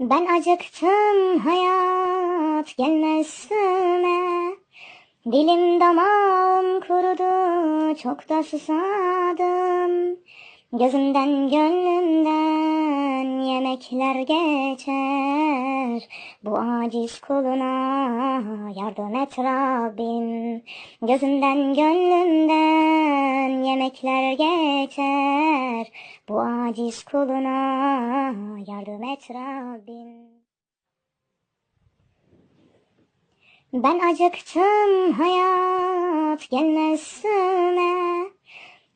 Ben acıktım hayat gelmezsine Dilim damağım kurudu çok da susadım. Gözümden gönlümden yemekler geçer. Bu aciz kuluna yardım et Rabbim. Gözümden gönlümden yemekler geçer Bu aciz kuluna yardım et Rabbim. Ben acıktım hayat gelmezsine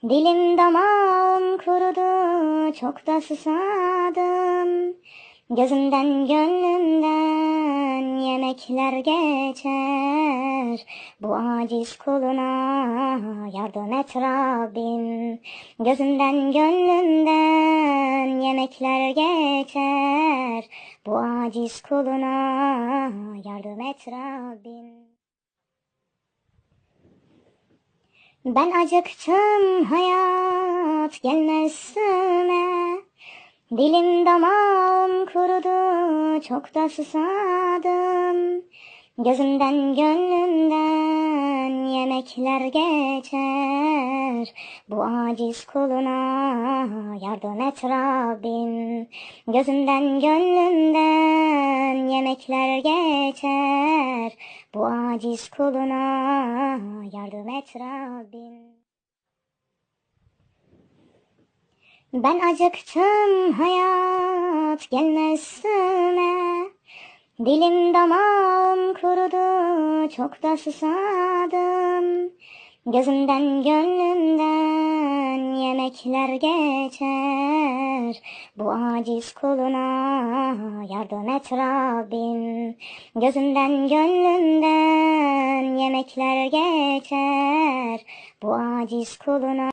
Dilim damağım kurudu çok da susadım. Gözümden gönlümden yemekler geçer. Bu aciz kuluna yardım et Rabbim. Gözümden gönlümden yemekler geçer. Bu aciz kuluna yardım et Rabbim. Ben acıktım hayat gelmezsine Dilim damağım kurudu çok da susadım. Gözümden gönlümden yemekler geçer. Bu aciz kuluna yardım et Rabbim. Gözümden gönlümden yemekler geçer. Bu aciz kuluna yardım et Rabbim Ben acıktım hayat gelmezsine Dilim damağım kurudu çok da susadım. Gözümden gönlümden yemekler geçer. Bu aciz kuluna yardım et Rabbim. Gözümden gönlümden yemekler geçer. Bu aciz kuluna